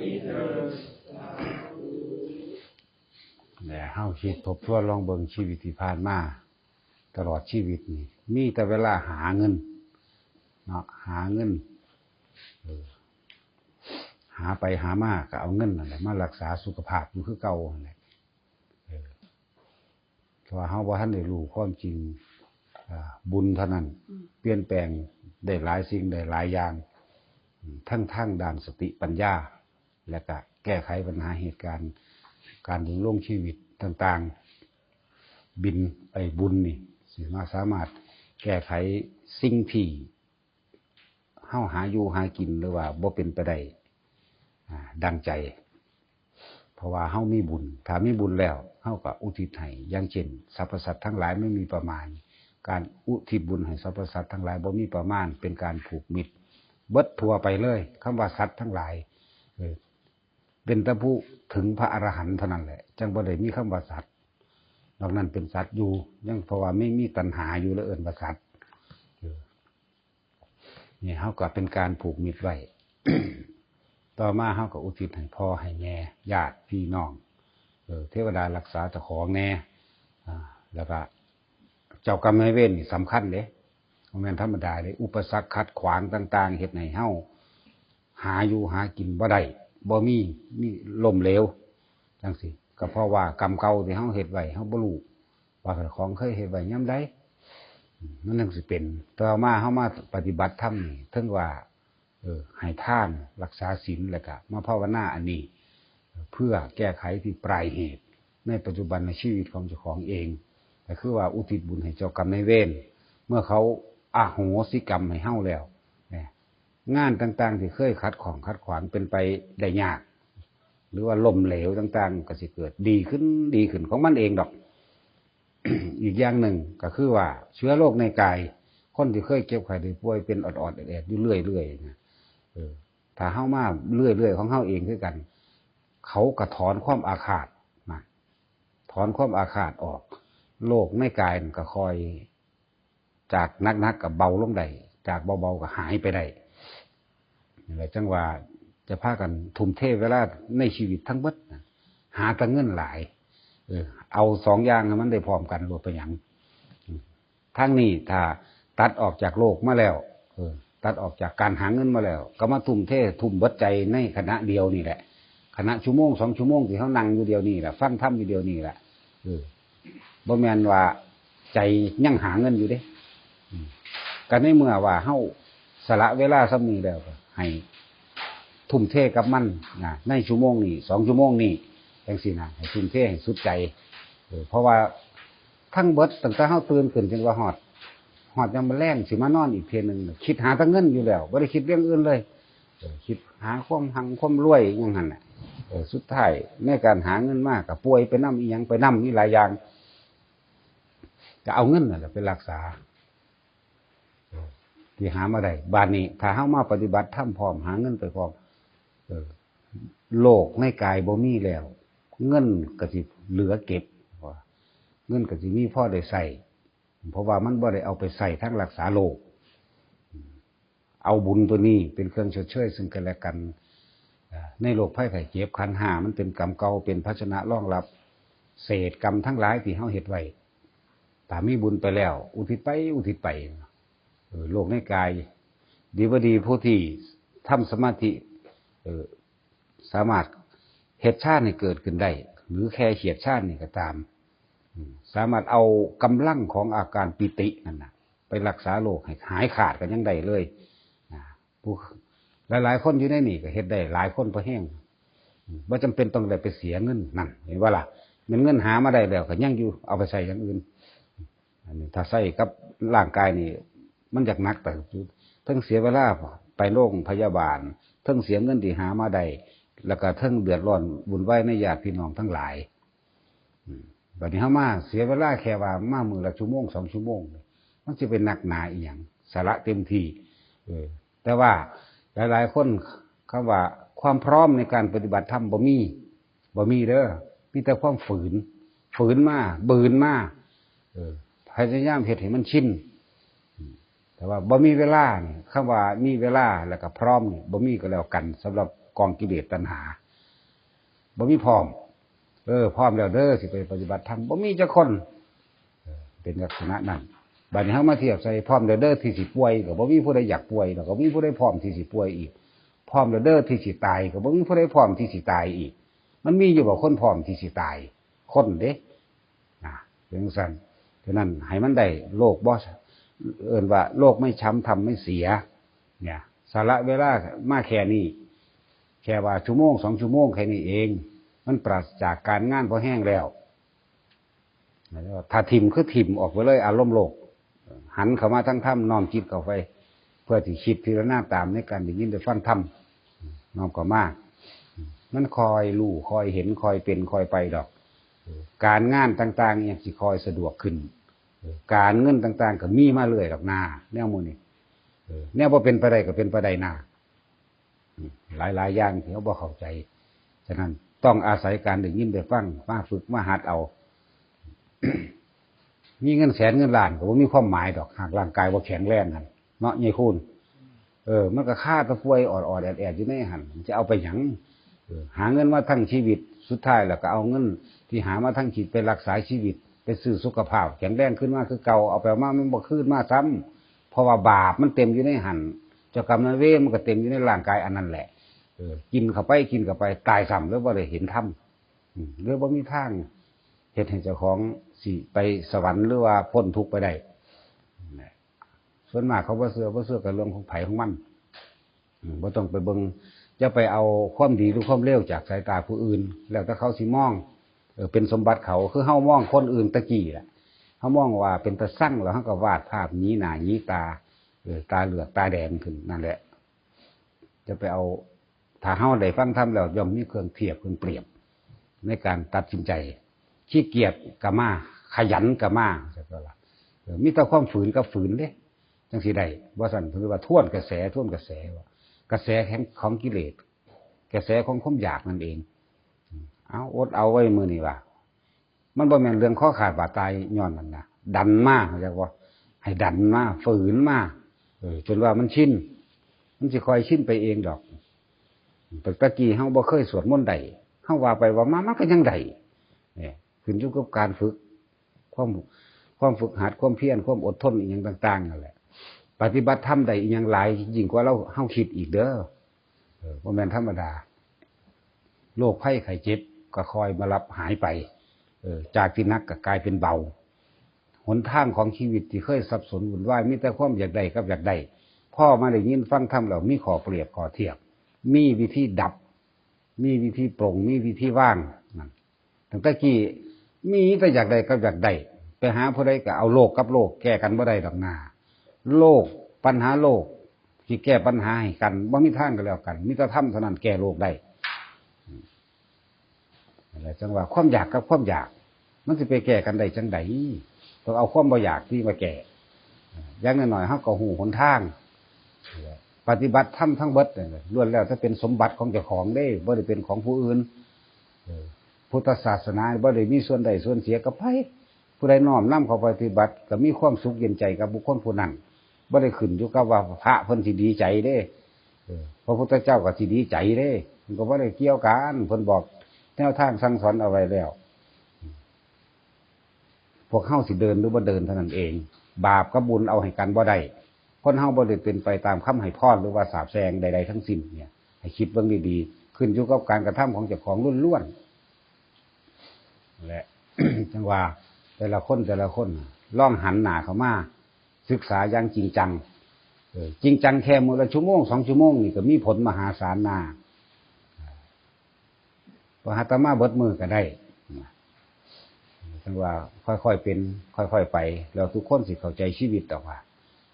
มิเถิดแต่เฮาคิดทบทวนลองเบิ่งชีวิตที่ผ่านมาตลอดชีวิตนี่มีแต่เวลาหาเงินเนาะหาเงินหาไปหามาก็เอาเงินนั่นแหละมารักษาสุขภาพอยู่คือเก่านั่นแหละเออเพราะว่าเฮาบ่ทันได้รู้ความจริงบุญเท่านั้น เปลี่ยนแปลงได้หลายสิ่งได้หลายอย่าง ทั้งทั้งด้านสติปัญญา และก็แก้ไขปัญหาเหตุการณ์ การดำรงชีวิตต่างๆ บินไปบุญนี่สิมาสามารถแก้ไขสิ่งที่เฮาหาอยู่หากินหรือว่าบ่เป็นไปได้ดังใจ เพราะว่าเฮามีบุญถ้ามีบุญแล้วเฮาก็อุทิศให้อย่างเช่นสรรพสัตว์ทั้งหลายไม่มีประมาณ การอุทิศบุญให้สรรพสัตว์ทั้งหลายบ่มีประมาณ เป็นการผูกมิตรเบิดทั่วไปเลยคำว่าสัตว์ทั้งหลาย เป็นตะผู้ถึงพระอรหันต์เท่านั้นแหละ จังบ่ได้มีคำว่าสัตว์นอกนั้นเป็นสัตว์อยู่ยังเพราะว่าไม่มีตัณหาอยู่แล้วเอิ้นว่าสัตว์เนี่เฮาก็เป็นการผูกมิตรไว้ต่อมาเฮาก็อุทิศให้พ่อให้แม่ญาติพี่น้องเออเทวดารักษาเจ้าของแน่แล้วก็เจ้ากรรมนายเวรนี่สำคัญเด้บ่แม่นธรรมดาเด้อุปสรรคขัดขวางต่าง ๆเฮ็ดให้เฮาหาอยู่หากินบ่ได้ บ่มีมีล่มเหลวจังซี่ก็เพราะว่ากรรมเก่าที่เฮาเฮ็ดไว้เฮาบ่รู้ว่าของเคยเฮ็ดไว้ยามใดอืมมันจังสิเป็นต่อมาเฮามาปฏิบัติธรรมนี่ถึงว่า เออให้ทานรักษาศีลแล้วก็มาภาวนาอันนี้ เพื่อแก้ไขที่ปลายเหตุ ในปัจจุบันในชีวิตของเจ้าของเองก็คือว่าอุทิศบุญให้เจ้ากรรมในเวรเมื่อเขาอาโหสิกรรมให้เฮาแล้ว งานต่างๆ ที่เคยขัดของขัดขวางเป็นไปได้ยาก หรือว่าล่มเหลวต่าง ๆ ก็สิเกิดดีขึ้นดีขึ้นของมันเองดอก อีกอย่างหนึ่งก็คือว่า เชื้อโรคในกาย คนที่เคยเจ็บไข้ได้ป่วยเป็นออดๆแอดๆอยู่เรื่อยๆนะถ้าเฮามาเรื่อยๆของเฮาเองคือกัน เขากระถอนความอาฆาตมาถอนความอาฆาตออกโลกในกายก็คอย จากนักๆกับเบาลงได้จากเบาๆก็หายไปได้ นี่แหละจังว่าจะพากันทุ่มเทเวลาในชีวิตทั้งหมดหาแตังเงินหลาย เออ เอาสองอย่างมันได้พร้อมกันรวดไปหยังทั้งนี้ถ้าตัดออกจากโลกมาแล้วเออ ตัดออกจากการหาเงินมาแล้ว ก็มาทุ่มเททุ่มบัดใจในคณะเดียวนี่แหละคณะชั่วโมงสองชั่วโมงที่เขานั่งอยู่เดียวนี่แหละฟังธรรมอยู่เดียวนี่แหละเออบ่แมนว่าใจยังหาเงินอยู่เด้กันในเมื่อว่าเฮาสละเวลาสำนีแล้วก็ ให้ทุ่มเทกับมันนะในชั่วโมงนี้สองชั่วโมงนี้จังสี่นะให้ทุ่มเทให้สุดใจเพราะว่าทั้งเบิดตั้งแต่เฮาตื่นขึ้นจนว่าฮอดฮอดยังมาแรงสิมานอนอีกเทียหนึ่งคิดหาตั้งเงินอยู่แล้วบ่ได้คิดเรื่องอื่นเลยคิดหาความหังความรวยอยังหันน่ะสุดท้ายในการหาเงินมากกับป่วยไปนํอีหยังไปนํนี่หลายอย่างจะเอาเงินน่ะแหละไปรักษา ที่หามาได้บานนี้ ถ้าเฮามาปฏิบัติทำพร้อมหาเงินไปพร้อมโลกในกายบ่มีแล้ว เงินก็สิเหลือเก็บเงินก็สิมีพ่อได้ใส่เพราะว่ามันบ่ได้เอาไปใส่ทั้งรักษาโลก เอาบุญตัวนี้เป็นเครื่องชดเชยซึ่งกันและกันในโลกไพ่ไข่เจ็บขันหามันเป็นกรรมเก่าเป็นภาชนะรองรับ เศษกรรมทั้งหลายที่เฮาเฮ็ดไว้ถ้ามีบุญไปแล้ว อุทิศไปอุทิศไปเโลกในกาย ดีบดีผู้ที่ทำสมาธิสามารถเหตุชาติให้เกิดขึ้นได้ หรือแค่เขียดชาตินี่ก็ตาม สามารถเอากำลังของอาการปิตินั่นนะไปรักษาโรคให้หายขาดกันยังได้เลยผู้หลายๆคนอยู่ในนี่ก็เฮ็ดได้หลายคนพอแห้งว่าจำเป็นต้องได้ไปเสียเงินนั่นเห็นว่าล่ะเงินเงินหามาได้แล้วก็ยังอยู่เอาไปใส่อย่างอื่นอันนี้ถ้าใส่กับร่างกายนี่ มันอยากนักแต่ทั้งเสียเวลาไปโรงพยาบาลทั้งเสียเงินที่หามาได้แล้วก็ทั้งเดือดร้อนบุญไหวในญาติพี่น้องทั้งหลายอืมบัดนี้เฮามาเสียเวลาแค่ว่ามามือละชั่วโมงสองชั่วโมงมันจะเป็นหนักหนาอีหยังสาระเต็มทีแต่ว่าหลายๆคนคำว่าความพร้อมในการปฏิบัติธรรมบ่มีบ่มีเด้อมีแต่ความฝืน ฝืนมากบืนมาเออพยายามเฮ็ดให้มันชิน แต่ว่าบ่มีเวลานี่คำว่ามีเวลาแล้วก็พร้อมนี่บ่มีก็แล้วกันสำหรับกองกิเลสตัณหาบ่มีพร้อม เออพร้อมแล้วเด้อสิไปปฏิบัติธรรมบ่มีจักคนเป็นลักษณะนั้นบัดนี้เฮามาเทียบใส่พร้อมแล้วเด้อที่สิป่วยก็บ่มีผู้ใดอยากป่วยแล้วก็บ่มีผู้ใดพร้อมที่สิป่วยอีกพร้อมแล้วเด้อที่สิตายก็บ่มีผู้ใดพร้อมที่สิตายอีก มันมีอยู่บ่คนพร้อมที่สิตาย คนเด้นะเป็นจังซั่นฉะนั้นให้มันได้โลกบ่ เอิ้นว่า โลกไม่ช้ำทำไม่เสีย เนี่ย สาระเวลามาแค่นี้แค่ว่าชั่วโมงสองชั่วโมงแค่นี้เอง มันปราศจากการงานพอแห้งแล้วถ้าทิมคือทิมออกไปเลยอารมณ์โลก หันเข้ามาทั้งถ้ำน้อมจิตเข้าไป เพื่อที่คิดพิจารณาตามในการได้ยินได้ฟังถ้ำน้อมก็มากมันคอยรู้คอยเห็นคอยเป็นคอยไปดอก การงานต่างๆอย่างสิคอยสะดวกขึ้น การเงินต่างๆ ก็มีมาเรื่อยดอกนาแนวโมนี่แนวว่าเป็นไปไดก็เป็นไปได้หน้าหลายๆอย่างที่เขาบอกเข้าใจ ฉะนั้นต้องอาศัยการได้ยินได้ฟังมาฝึกมาหัดเอา มีเงินแสนเงินล้านก็บ่ามีความหมายดอกหากร่างกายว่าแข็งแรงกันเนาะยี่คุณเออ มันก็ฆ่าตะป่วยออดๆแอดๆอยู่ในหันจะเอาไปหยังหาเงินมาทั้งชีวิตสุดท้ายแล้วก็เอาเงิน ที่หามาทั้งชีวิตไปรักษาชีวิต ไปซื้อสุขภาพแข็งแรงขึ้นมาคือเก่าเอาไปมามันบ่ขึ้นมาซ้ำเพราะว่าบาปมันเต็มอยู่ในหันเจ้ากรรมนายเวรมันก็เต็มอยู่ในร่างกายอันนั้นแหละอกินเข้าไปกินเข้าไปตายซ้ำแล้วว่าเลยเห็นธรรมหรือว่ามีทางเหตุให้เจ้าของสิไปสวรรค์หรือว่าพ้นทุกข์ไปได้ส่วนมากเขาบ่เสือบ่เสือกับเรื่องของไผ่ของมันบ่ต้องไปเบิงจะไปเอาความดีหรือความเลวจากสายตาผู้อื่น แล้วถ้าเขาสิมอง เออเป็นสมบัติเขาคือเฮามองคนอื่นตะกี้แหละเฮามองว่าเป็นตะสั่งแล้วเฮาก็วาดภาพนี้หน้านี้ตาเออตาเหลือกตาแดงขึ้นนั่นแหละ จะไปเอาถ้าเฮาได้ฟังธรรมแล้วย่อมมีเครื่องเทียบเครื่องเปรียบ ในการตัดสินใจขี้เกียจกะมาขยันกะมาใช่ไหมล่ะมีแต่ความฝืนกับฝืนเด้จังสีใดว่าสันคือว่าท่วนกระแสท่วนกระแสว่ากระแสแห่งของกิเลส กระแสของความอยากนั่นเอง เอาอดเอาไว้มือนี่ว่ามันบ่แม่นเรื่องข้อขาดบาดตายย้อนมันนะดันมากเข้าใจว่าให้ดันมากฝืนมาเออจนว่ามันชินมันจะคอยชินไปเองดอกแต่ตะกี้เฮาบ่เคยสวดมนต์ใดเฮาว่าไปว่ามามันก็ยังใดเนี่ยขึ้นอยู่กับการฝึก ความความฝึกหัดความเพียรความอดทนอีกอย่างต่างๆนั่นแหละ ปฏิบัติธรรมใดอีกอย่างหลายยิ่งกว่าเราเฮาคิดอีกเด้อเออบ่แม่นธรรมดาโรคไข้ไข้เจ็บ ก็คอยมารับหายไป เออจากที่นักก็กลายเป็นเบา หนทางของชีวิตที่เคยสับสนวุ่นวายมีแต่ความอยากได้กับอยากได้พ่อมาได้ยินฟังธรรมแล้วมีขอเปรียบขอเทียบ มีวิธีดับ มีวิธีปรงมีวิธีว่างนั่นตั้งแต่กี้มีแต่อยากได้กับอยากได้ไปหาผู้ใดก็เอาโลกกับโลก แก้กันบ่ได้ดอกนาโลกปัญหาโลกที่แก้ปัญหาให้กันบ่มีทางกันแล้วกันมิตรธรรมเท่านั้นแก้โลกได้ อะไรจังว่าความอยากกับความอยาก มันจะไปแก้กันได้จังไดต้องเอาความบ่อยากที่มาแก้ยังหน่อยๆเขาก็หูหนทาง ปฏิบัติธรรมทั้งเบิดเลยล้วนแล้วถ้าเป็นสมบัติของเจ้าของได้บ่ได้เป็นของผู้อื่นพุทธศาสนาบ่ได้มีส่วนใดส่วนเสียกับไผผู้ใดน้อมนำเขาปฏิบัติก็มีความสุขเย็นใจกับบุคคลผู้นั้นบ่ได้ขึ้นอยู่กับว่าพระเพิ่นสิดีใจเด้พระพุทธเจ้าก็สิดีใจเด้มันก็บ่ได้เกี่ยวกันเพิ่นบอก แนวทางสั่งสอนเอาไว้แล้ว พวกเฮาสิเดินหรือบ่เดินเท่านั้นเอง บาปกับบุญเอาให้กันบ่ได้คนเฮาบ่ได้เป็นไปตามคำให้พรหรือว่าสาบแซงใด ๆ ทั้งสิ้นเนี่ย ให้คิดเบิ่งดีๆ ขึ้นอยู่กับการกระทำของเจ้าของล้วนๆและจังว่าแต่ละคนแต่ละคนล่องหันหน้าเข้ามาศึกษาอย่างจริงจังจริงจังแค่มือละชั่วโมงสองชั่วโมงนี่ก็มีผลมหาศาลนา พระหัตมาเบิดมือก็ได้จังว่าค่อยๆเป็น ค่อยๆไป แล้วทุกคนสิเข้าใจชีวิตต่อว่า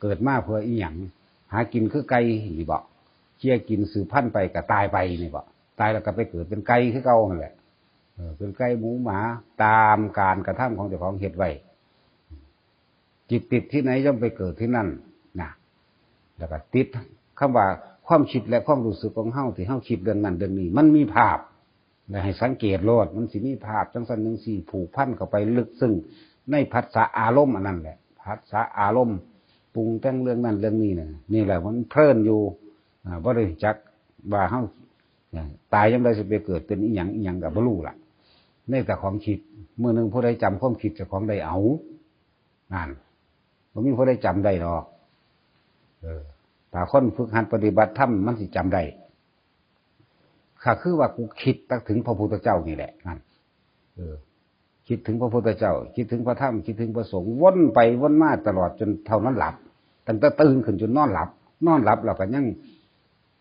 เกิดมาเพื่ออีหยังหากินคือไก่นี่บอกเชี่ยกินสืบพันธุ์ไปก็ตายไปนี่บอกตายแล้วก็ไปเกิดเป็นไก่คือเก่านั่นแหละเป็นไก่หมูหมาตามการกระทำของเจ้าของเหตุไว้จิตติดที่ไหนย่อมไปเกิดที่นั่นนะแล้วก็ติดคำว่าความคิดและความรู้สึกของเฮาที่เฮาคิดเรื่องนั้นเรื่องนี้ มันมีภาพ และให้สังเกตโลดมันสิมีภาพจังสันหนึ่งสี่ผูกพันเข้าไปลึกซึ่ง ในพัฒนาอารมณ์อันนั้นแหละพัฒนาอารมณ์ปรุงแต่งเรื่องนั้นเรื่องนี้เนี่ยนี่แหละมันเพลินอยู่บ่ได้จักว่าเฮาเนี่ยตายยังไดสิไปเกิดเป็นอีหยังอีหยังกับบรู้ล่ะในแต่ของคิดเมื่อหนึ่งผู้ใดจำความคิดจากของใดเอานั่นบ่มีผู้ใดจำได้หรอกเออถ้าคนฝึกหัดปฏิบัติธรรมมันสิจำได้ ค่ะคือว่ากูคิดตั้งถึงพระพุทธเจ้านี่แหละนั่นเออ คิดถึงพระพุทธเจ้า คิดถึงพระธรรมคิดถึงพระสงฆ์วนไปวนมาตลอดจนเท่านั้นหลับตั้งแต่ตื่นขึ้นจนนอนหลับ นอนหลับเราก็ยัง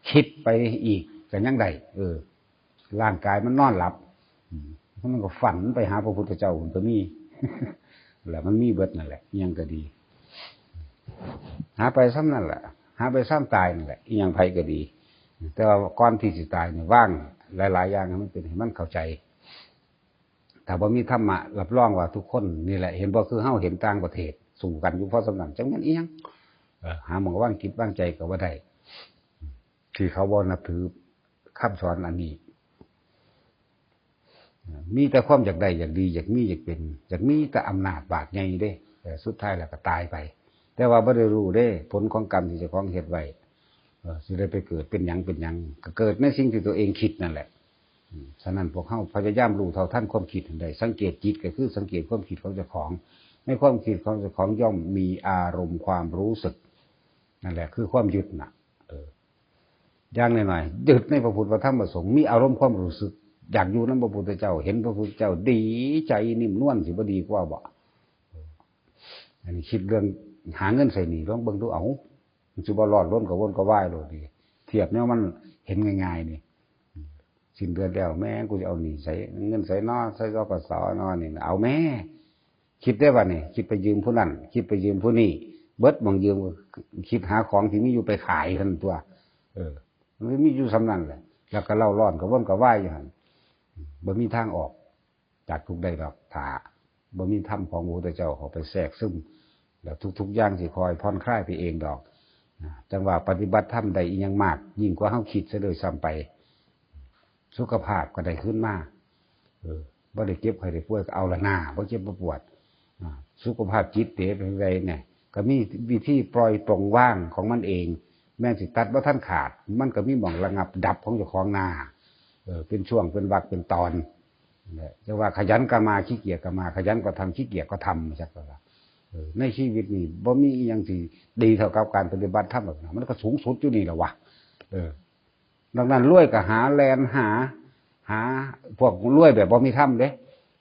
คิดไปอีกก็ยังได้เออ ร่างกายมันนอนหลับมมันก็ฝันไปหาพระพุทธเจ้ามันก็มีแหละมันมีเบิดนั่นแหละยังก็ดี หาไปซ้ำนั่นแหละหาไปซ้ำตายนั่นแหละยังไผก็ดี แต่ว่าก่อนที่สิตายเนี่ยว่างหลาย ๆ อย่างให้มันเป็นให้มันเข้าใจถ้าบ่มีธรรมะรับรองว่าทุกคนนี่แหละ เห็นบ่คือเฮาเห็นต่างประเทศ สู่กันอยู่เพราะสำนักจังแม่นอีหยังเออหาหมองว่างจิตว่างใจก็บ่ได้ที่เขาบ่นับถือคำสอนอันนี้ มีแต่ความอยากได้อยากดีอยากมีอยากเป็นอยากมีแต่อำนาจบาดใหญ่เด้ แต่สุดท้ายแล้วก็ตายไป แต่ว่าบ่ได้รู้เด้ ผลของกรรมที่เจ้าของเฮ็ดไว้เออ สิได้ไปเกิดเป็นหยังเป็นหยังก็เกิดในสิ่งที่ตัวเองคิดนั่นแหละฉะนั้นพวกเขาพยายามรู้เท่าท่านความคิดใดสังเกตจิตก็คือสังเกตความคิดของเจ้าของ ในความคิดของเจ้าของย่อมมีอารมณ์ความรู้สึกนั่นแหละ คือความหยึดน่ะเออย่างหน่อยๆยึดในพระพุทธธรรมพระสงฆ์มีอารมณ์ความรู้สึก อยากอยู่นั้นพระพุทธเจ้า เห็นพระพุทธเจ้าดีใจนิ่มนวลสิบดีกว่าบ่อออันนี้คิดเรื่องหาเงินใส่หนีลองเบิ่งดูเอา มันจะบ่รอดล้นกับวนกับว่ายเลยดีเทียบเนี่ยมันเห็นง่ายๆนี่สิ้นเดือนแล้วแม่กูจะเอาหนีใส่เงินใส่นอใส่กปสอนอนี่เอาแม่ คิดได้ป่ะนี่คิดไปยืมผู้นั้นคิดไปยืมผู้นี้เบิดบางยืมคิดหาของที่มีอยู่ไปขายกันตัว เออมันมีอยู่สำนันแหละแล้วก็เล่าร้อนกับว่นกับว่ายอยู่หันบ่มีทางออก จากทุกใดดอกถาบ่มีถ้ำของพระพุทธเจ้าเขาไปแทรกซึมแล้วทุกๆอย่างสิคอยผ่อนคลายไปเองดอก จังว่าปฏิบัติธรรมใดอยังมาก ยิ่งกว่าเฮาคิดซะเลยซ้ำไป สุขภาพก็ได้ขึ้นมาเออบ่ได้เก็บใครได้ป่วยเอาละหน้าบ่เจ็บบ่ปวดสุขภาพจิตเตเป็นไรเนี่ย ก็มีวิธีปล่อยตรงว่างของมันเอง แม้สิตัดว่าท่านขาด มันก็มีหม่องระงับดับของเจ้าของหน้าเออเป็นช่วงเป็นวักเป็นตอนเนี่ยจะว่าขยันก็มาขี้เกียจก็มา ขยันก็ทำขี้เกียจก็ทำจักว่าเออ ในชีวิตนี่บ่มีอหยังที่ดีเท่ากับการปฏิบัติธรรมหรอกนมันก็สูงสุดอยู่นี่แหละวะเออ ดังนั้นรวยก็หาแลนหา หา พวกรวยแบบบ่มีถ้ำเด้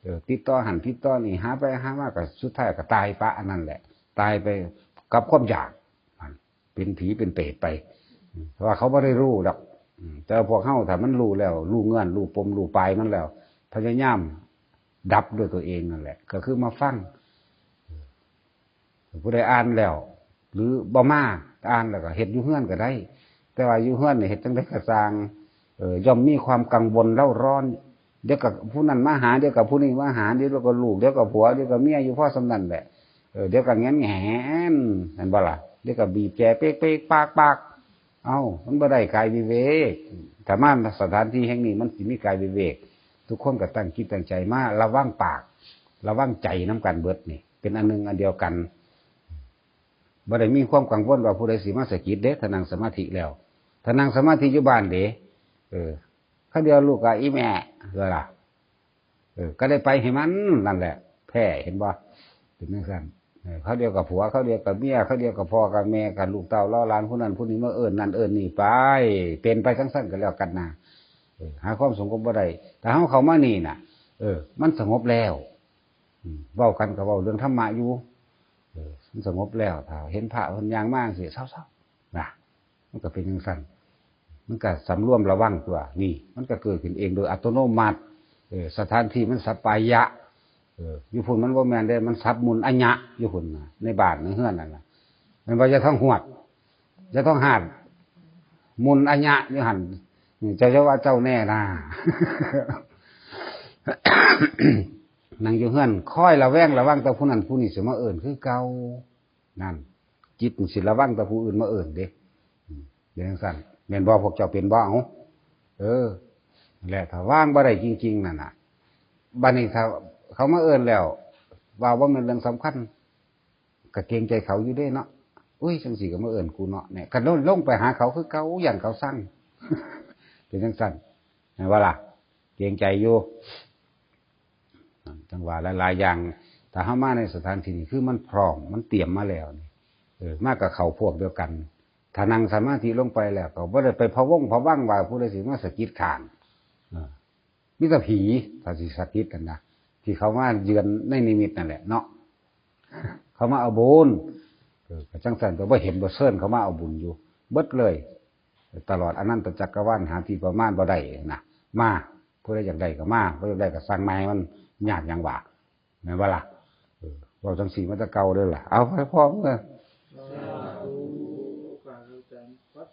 เออติดต่อหันติดต่อนี่หาไปหามากก็สุดท้ายก็ตายปะอันนั้นแหละ ตายไปกับความอยากเป็นผีเป็นเปรตไปเพราะว่าเขาไม่ได้รู้ดอกแต่พวกเข้าถ้ามันรู้แล้ว รู้เงื่อนรู้ปมรู้ปลายมันแล้ว พยายามดับด้วยตัวเองนั่นแหละ ก็คือมาฟัง ผู้ใดอ่านแล้ว หรือบ่มาอ่านแล้วก็เห็ดอยู่เฮือนก็ได้ แต่ว่าอยู่เฮือนเนี่ยเห็ดจังได้กระซางเออย่อมมีความกังวลเล่าร้อน เดี๋ยวกับผู้นั้นมาหาเดี๋ยวกับผู้นี้มาหาเดี๋ยวกับลูกเดี๋ยวกับผัวเดี๋ยวกับเมียอยู่พ่อสำนันแหละเออเดี๋ยวกับแง้นแงนเห็นบ่ล่ะเดี๋ยวกับบีบแจเป๊กเป๊กปากปากเอ้ามันบ่ได้กายวิเวกแต่มาสถานที่แห่งนี้มันสิมีกายวิเวก ทุกคนก็ตั้งคิดตั้งใจมาระวังปากระวังใจน้ำกันเบิดนี่ เป็นอันหนึงอันเดียวกัน บ่ได้มีความกังวลว่าผู้ใดสิมาสกิดเด้ถ้านังสมาธิแล้วถ้านังสมาธิอยู่บ้านเด้เออเขาเดียวลูกกับอีแม่เออล่ะเออ ก็ได้ไปให้มันนั่นแหละ แพ้เห็นบ่เป็นนักสั่นเออเขาเดียวกับผัวเขาเดียวกับเมียเขาเดียวกับพ่อกับแม่กับลูกเต้าล่าหลานผู้นั้นผู้นี้มาเอิญนั่นเอิญนี่ไปเป็นไปทั้งสั้นกันแล้วกันนะหาความสงบบ่ได้แต่เขาเขามานี่น่ะ เออ มันสงบแล้วเว้ากันกับเว้าเรื่องธรรมะอยู่ มันสงบแล้วถ้าเห็นพระคนยางมากเสิเศร้าๆนะมันก็เป็นยังสั้นมันก็สำรวมระวังตัว นี่ มันก็เกิดขึ้นเองโดยอัตโนมัติเอสถานที่มันสปายะอยู่พุ่นมันว่าแมนได้มันสับมุนอัญญะอยู่พุ่นในบานในเฮือนนั่นน่ะมันว่าจะต้องหวด จะต้องหาดมุนอัญญะอยู่หันนี่เจ้าจะว่าเจ้าแน่นะ นั่งอยู่เฮือนคอยระแวงระวังแต่ผู้นั้นผู้นี้สิมาเอิ่นคือเก่านั่นจิตสิระวังแต่ผู้อื่นมาเอิ่นเด้อืมเดี๋ยวจั่งสั่นแม่นบ่พวกเจ้าเป็นบ่เอาเออแหละถ้าว่างบ่ได้จริง ๆนั่นน่ะบัดนี้ถ้าเขามาเอิ้นแล้วว่าว่ามันเรื่องสำคัญก็เกรงใจเขาอยู่ด้เนาะอุ้ยจังสีก็มาเอิ้นกูเนาะเนี่ยกันลงไปหาเขาคือเขาอย่างเขาสั่งเป็นจังสั่นเห็นว่าล่ะเกรงใจอยู่ จังหวะหลายๆอย่างถ้าเข้ามาในสถานที่นี้คือมันพร้อมมันเตรียมมาแล้วนี่เออมากกับเขาพวกเดียวกันถ้านั่งสมาธิลงไปแล้วก็บ่ได้ไปพะวงพะว่างว่าผู้ใดสิมาสะกิดขางเออมิตรผีถ้าสิสะกิดกันนะที่เขามาเยือนในนิมิตนั่นแหละเนาะเขามาเอาบุญจังสันตัวบ่เห็นบ่เซินเขามาเอาบุญอยู่เบิดเลย ตลอดอนันตจักรวาลหาที่ประมาณบ่ได้นะมาผู้ใดอยากได้ก็มาผู้ใดอยากได้ก็สร้างไม้มัน ยากยังว่าแม่นว่าล่ะเออเว่าจังสีมันจะเก่าเด้อล่ะ เอาไปพร้อมเมื่อ